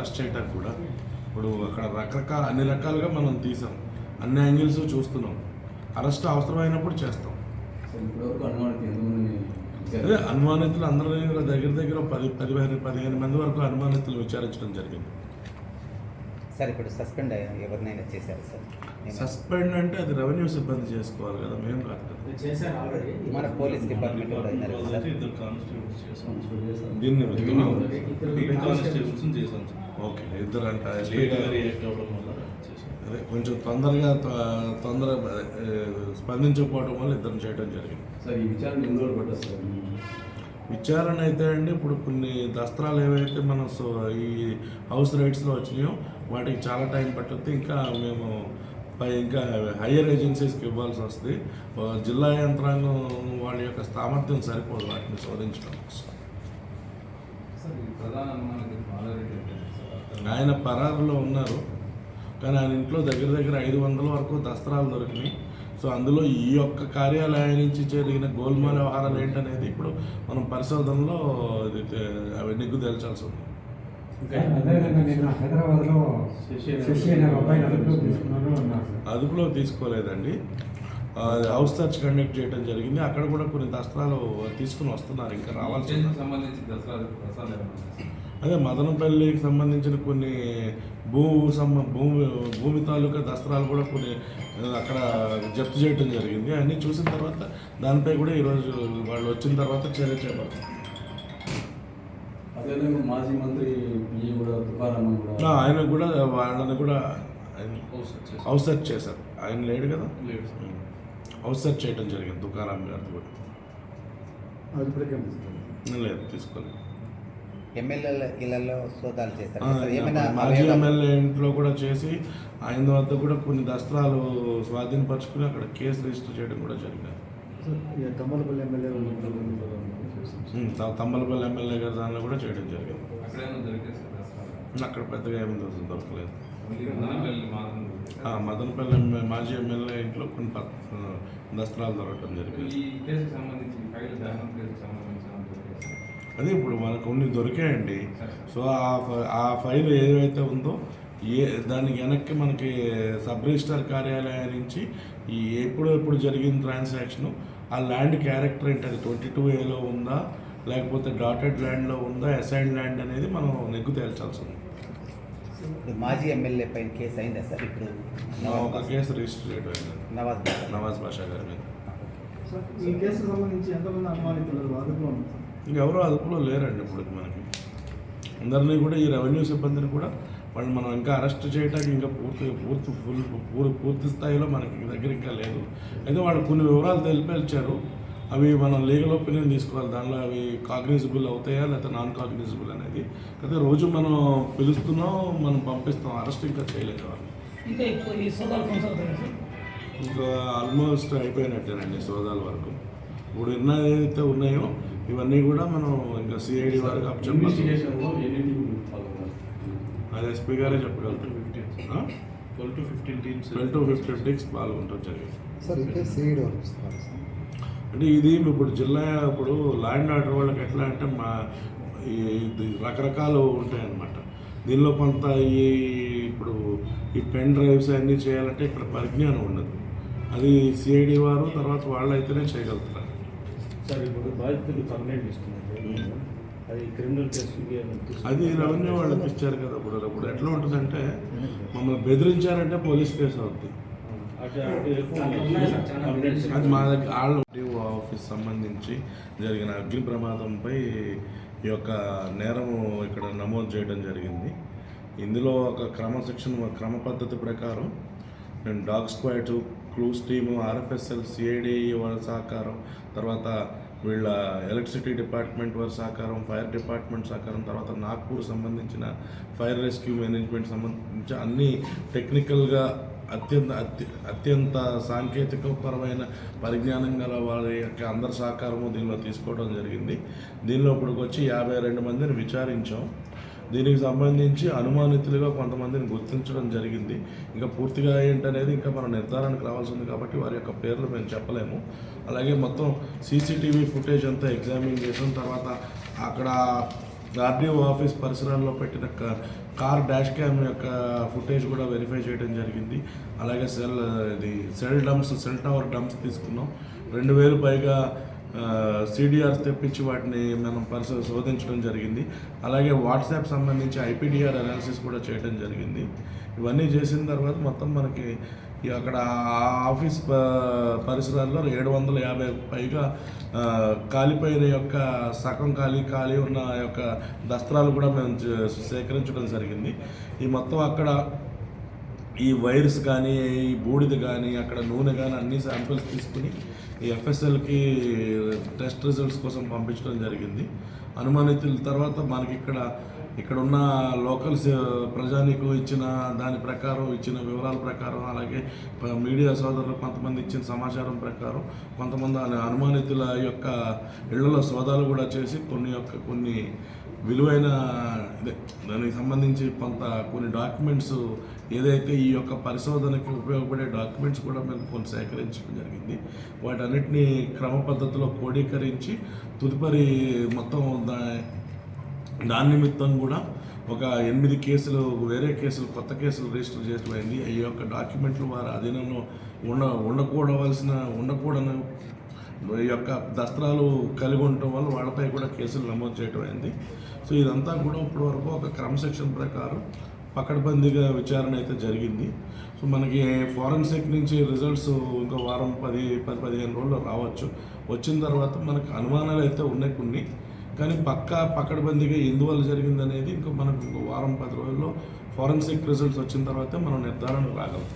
Arrest చేయడానికి కూడా ఇప్పుడు అక్కడ రకరకాల అన్ని రకాలుగా మనం తీసాం. అన్ని యాంగిల్స్ చూస్తున్నాం. అరెస్ట్ అవసరమైనప్పుడు చేస్తాం. అదే అనుమానితులు అందరినీ కూడా దగ్గర దగ్గర పది పదిహేను పదిహేను మంది వరకు అనుమానితులు విచారించడం జరిగింది. సార్ ఇప్పుడు సస్పెండ్ ఎవరినైనా చేశారు సార్? సస్పెండ్ అంటే అది రెవెన్యూ సిబ్బంది చేసుకోవాలి కదా మేము కాదు కదా. చేశారు ఆల్రెడీ. మన పోలీస్ డిపార్ట్మెంట్ ఇద్దరు కానిస్టేబుల్స్ చేసాం దీన్ని కానిస్టేబుల్స్. చేసాం ఓకే ఇద్దరు అంటే అదే కొంచెం తొందరగా తొందర స్పందించకపోవడం వల్ల ఇద్దరు చేయడం జరిగింది. సార్ ఈ విచారణ ఎన్ని రోజులు పట్టదు సార్? విచారణ అయితే అండి ఇప్పుడు కొన్ని దస్త్రాలు ఏవైతే మన సో ఈ హౌస్ రైట్స్లో వచ్చినాయో వాటికి చాలా టైం పట్టుద్ది. ఇంకా మేము ఇంకా హయ్యర్ ఏజెన్సీస్కి ఇవ్వాల్సి వస్తుంది జిల్లా యంత్రాంగం వాళ్ళ యొక్క సామర్థ్యం సరిపోదు వాటిని శోధించడం ఆయన పరారులో ఉన్నారు కానీ ఆయన ఇంట్లో దగ్గర దగ్గర ఐదు వందల వరకు దస్త్రాలు దొరికినాయి. సో అందులో ఈ యొక్క కార్యాలయం నుంచి జరిగిన గోల్మాల్ వ్యవహారాలు ఏంటనేది ఇప్పుడు మనం పరిశోధనలో ఇది తె- అవి నిగ్గు తేల్చాల్సి ఉంది అదేవిధంగా నేను హైదరాబాద్లో శశి అనే అబ్బాయిని అదుపులో తీసుకున్నాను తీసుకోలేదండి. హౌస్ సర్చ్ కండక్ట్ చేయడం జరిగింది. అక్కడ కూడా కొన్ని దస్త్రాలు తీసుకుని వస్తున్నారు. ఇంకా రావాల్సి సంబంధించి? అదే మదనపల్లికి సంబంధించిన కొన్ని భూ సంబ భూమి భూమి తాలూకా దస్త్రాలు కూడా కొన్ని అక్కడ జప్తు చేయడం జరిగింది. అన్నీ చూసిన తర్వాత దానిపై కూడా ఈరోజు వాళ్ళు వచ్చిన తర్వాత చర్య చేపడతాం అదేవిధంగా మాజీ మంత్రి పిఏ కూడా తుకారామన్ కూడా. ఆ, ఆయన కూడా వాళ్ళని కూడా ఆయన సెర్చ్ చేశారు. ఆయన లేడు కదా? లేదు సార్. ఉం. హౌస్ సెర్చ్ చేయడం జరిగింది తుకారాం గారిది కూడా. లేదు తీసుకోలేదు. ఎమ్మెల్యేల ఇళ్ళలో సోదాలు చేశారు. ఆ, సార్ ఏమైనా మాజీ ఎమ్మెల్యే ఇంట్లో కూడా చేసి ఆయన వద్ద కూడా కొన్ని దస్త్రాలు స్వాధీనపరుచుకుని అక్కడ కేసు రిజిస్టర్ చేయడం కూడా జరిగింది. తమ్మలపల్లి ఎమ్మెల్యే తమ్మలపల్లి ఎమ్మెల్యే గారి దానిలో కూడా చేయడం జరిగింది. అక్కడ పెద్దగా ఏమి దొరక- దొరకలేదు. మదనపల్లి మాజీ ఎమ్మెల్యే ఇంట్లో కొన్ని దస్త్రాలు దొరకడం జరిగింది? అదే ఇప్పుడు మనకు కొన్ని దొరికాయండి. సో ఆ ఫ- ఆ ఫైల్ ఏదైతే ఉందో ఏ దానికి వెనక్కి మనకి సబ్ రిజిస్టార్ కార్యాలయం నుంచి ఈ ఎప్పుడు ఎప్పుడు జరిగిన ట్రాన్సాక్షన్ ఆ ల్యాండ్ క్యారెక్టర్ ఏంటి? అది ట్వంటీ టూ ఏలో ఉందా? లేకపోతే డాటెడ్ ల్యాండ్లో ఉందా? అసైన్ ల్యాండ్ అనేది మనం నెగ్గు తేల్చాల్సి ఉంది ఇప్పుడు మాజీ ఎమ్మెల్యే పైన కేసు అయిందా సార్? ఇప్పుడు ఒక కేసు రిజిస్టర్ చేయడం అయింది. నవాజ్. నవాజ్ బాషా గారి మీద. సార్, ఈ కేసుకు సంబంధించి ఎంతమంది అనుమానితులు అదుపులో ఉన్నారు సార్? ఇంకెవరూ అదుపులో లేరండి ఇప్పుడు మనకి. అందరినీ కూడా ఈ రెవెన్యూ సిబ్బందిని కూడా వాళ్ళు మనం ఇంకా అరెస్ట్ చేయడానికి ఇంకా పూర్తి పూర్తి ఫుల్ పూర్తి పూర్తి స్థాయిలో మనకి దగ్గర ఇంకా లేదు. అయితే వాళ్ళు కొన్ని వివరాలు తెలిపేల్చారు. అవి మనం లీగల్ ఒపీనియన్ తీసుకోవాలి దానిలో అవి కాగ్నిజిబుల్ అవుతాయా? లేకపోతే నాన్ కాగ్నిజిబుల్ అనేది. అయితే రోజు మనం పిలుస్తున్నాం మనం పంపిస్తాం. అరెస్ట్ ఇంకా చేయలేదు వాళ్ళు. ఇంకా ఆల్మోస్ట్ అయిపోయినట్టేనండి సోదాల వరకు. ఇప్పుడు ఏదైతే ఉన్నాయో ఇవన్నీ కూడా మనం ఇంకా సిఐడి వరకు టీంలు పాల్గొన్నారు అది ఎస్పీ గారే చెప్పగలుగుతారు twelve to fifteen teams twelve to fifteen teams పాల్గొంటాం జరిగింది అంటే ఇది ఇప్పుడు జిల్లా ఇప్పుడు ల్యాండ్ ఆర్డర్ వాళ్ళకి ఎట్లా అంటే మా ఈ ఇది రకరకాలు ఉంటాయన్నమాట. దీనిలో కొంత ఈ ఇప్పుడు ఈ పెన్ డ్రైవ్స్ అన్నీ చేయాలంటే ఇక్కడ పరిజ్ఞానం ఉండదు. అది సిఐడి వారు తర్వాత వాళ్ళు అయితేనే చేయగలుగుతారు. సార్ ఇప్పుడు బాధితులు కంప్లైంట్ ఇస్తున్నారు. అది క్రిమినల్ కేసుకి అది రెవెన్యూ వాళ్ళకి ఇచ్చారు కదా ఇప్పుడు ఇప్పుడు ఎట్లా ఉంటుందంటే మమ్మల్ని బెదిరించారంటే పోలీస్ కేసు అవుతుంది అది మా దగ్గర ఆళ్ళ ఆఫీస్ సంబంధించి జరిగిన అగ్ని ప్రమాదంపై ఈ యొక్క నేరము ఇక్కడ నమోదు చేయడం జరిగింది. ఇందులో ఒక క్రమశిక్షణ క్రమ పద్ధతి ప్రకారం నేను dog squad clues team RFSL CID వాళ్ళ సహకారం తర్వాత వీళ్ళ ఎలక్ట్రిసిటీ డిపార్ట్మెంట్ వారి సహకారం ఫైర్ డిపార్ట్మెంట్ సహకారం తర్వాత నాగ్పూర్ సంబంధించిన ఫైర్ రెస్క్యూ మేనేజ్మెంట్ సంబంధించి అన్ని టెక్నికల్గా అత్యంత అత్య అత్యంత సాంకేతికపరమైన పరిజ్ఞానం గల వారి యొక్క అందరి సహకారము దీనిలో తీసుకోవడం జరిగింది. దీనిలో ఇప్పటికొచ్చి యాభై రెండు మందిని విచారించాం. దీనికి సంబంధించి అనుమానితులుగా కొంతమందిని గుర్తించడం జరిగింది. ఇంకా పూర్తిగా ఏంటనేది ఇంకా మనం నిర్ధారణకు రావాల్సి ఉంది కాబట్టి వారి యొక్క పేర్లు మేము చెప్పలేము. అలాగే మొత్తం సీసీటీవీ ఫుటేజ్ అంతా ఎగ్జామిన్ చేసిన తర్వాత అక్కడ ఆర్డీఓ ఆఫీస్ పరిసరాల్లో పెట్టిన కార్ డాష్ క్యామ్ యొక్క ఫుటేజ్ కూడా వెరిఫై చేయడం జరిగింది. అలాగే సెల్ ఇది cell dumps cell tower dumps తీసుకున్నాం. రెండు వేలు పైగా సిడిఆర్స్ తెప్పించి వాటిని మనం పరిశో శోధించడం జరిగింది. అలాగే వాట్సాప్ సంబంధించి ఐపీడిఆర్ అనాలిసిస్ కూడా చేయడం జరిగింది. ఇవన్నీ చేసిన తర్వాత మొత్తం మనకి అక్కడ ఆఫీస్ పరిసరాల్లో ఏడు వందల యాభై పైగా కాలిపోయిన యొక్క సగం ఖాళీ ఖాళీ ఉన్న యొక్క దస్త్రాలు కూడా మేము చే- సేకరించడం జరిగింది. ఈ మొత్తం అక్కడ ఈ వైర్స్ కానీ ఈ బూడిద కానీ అక్కడ నూనె కానీ అన్ని శాంపిల్స్ తీసుకుని ఈ ఎఫ్ఎస్ఎల్కి టెస్ట్ రిజల్ట్స్ కోసం పంపించడం జరిగింది. అనుమానితుల తర్వాత మనకి ఇక్కడ ఇక్కడ ఉన్న లోకల్స్ ప్రజానికి ఇచ్చిన దాని ప్రకారం ఇచ్చిన వివరాల ప్రకారం అలాగే మీడియా సోదరులు కొంతమంది ఇచ్చిన సమాచారం ప్రకారం కొంతమంది అనుమానితుల యొక్క ఇళ్ళలో సోదాలు కూడా చేసి కొన్ని యొక్క కొన్ని విలువైన ఇదే దానికి సంబంధించి కొంత కొన్ని డాక్యుమెంట్స్ ఏదైతే ఈ యొక్క పరిశోధనకి ఉపయోగపడే డాక్యుమెంట్స్ కూడా మేము కొన్ని సేకరించడం జరిగింది. వాటన్నిటిని క్రమ పద్ధతిలో క్రోడీకరించి తదుపరి మొత్తం దా దాని నిమిత్తం కూడా ఒక ఎనిమిది కేసులు వేరే కేసులు కొత్త కేసులు రిజిస్టర్ చేయడం అయింది ఈ యొక్క డాక్యుమెంట్లు వారి అధీనంలో ఉండ ఉండకూడవలసిన ఉండకూడని యొక్క దస్త్రాలు కలిగి ఉండటం వల్ల వాళ్ళపై కూడా కేసులు నమోదు చేయడం అయింది. సో ఇదంతా కూడా ఇప్పటి వరకు ఒక క్రమశిక్షణ ప్రకారం పకడ్బందీగా విచారణ అయితే జరిగింది. సో మనకి ఫారెన్సిక్ నుంచి రిజల్ట్స్ ఇంకో వారం పది పది పదిహేను రోజులు రావచ్చు. వచ్చిన తర్వాత మనకు అనుమానాలు అయితే ఉన్నాయి కొన్ని. కానీ పక్కా పకడ్బందీగా ఎందువల్ల జరిగింది అనేది ఇంకా మనకు ఇంకో వారం పది రోజుల్లో ఫారెన్సిక్ రిజల్ట్స్ వచ్చిన తర్వాత మనం నిర్ధారణ రాగలం